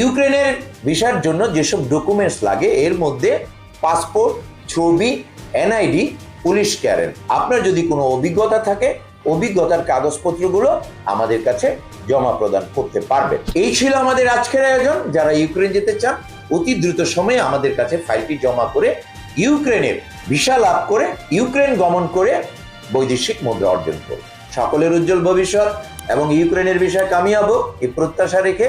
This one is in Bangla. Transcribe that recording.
ইউক্রেনের ভিসার জন্য যেসব ডকুমেন্টস লাগে, এর মধ্যে পাসপোর্ট ছবি এনআইডি পুলিশ ক্যারেন আপনার যদি কোনো অভিজ্ঞতা থাকে, অভিজ্ঞতার কাগজপত্রগুলো আমাদের কাছে জমা প্রদান করতে পারবেন। এই ছিল আমাদের আজকের আয়োজন। যারা ইউক্রেন যেতে চান, অতি দ্রুত সময়ে আমাদের কাছে ফাইলটি জমা করে ইউক্রেনের ভিসা লাভ করে, ইউক্রেন গমন করে বৈদেশিক মুদ্রা অর্জন করুন। সকলের উজ্জ্বল ভবিষ্যৎ এবং ইউক্রেনের বিষয়ে কামিয়াব, এই প্রত্যাশা রেখে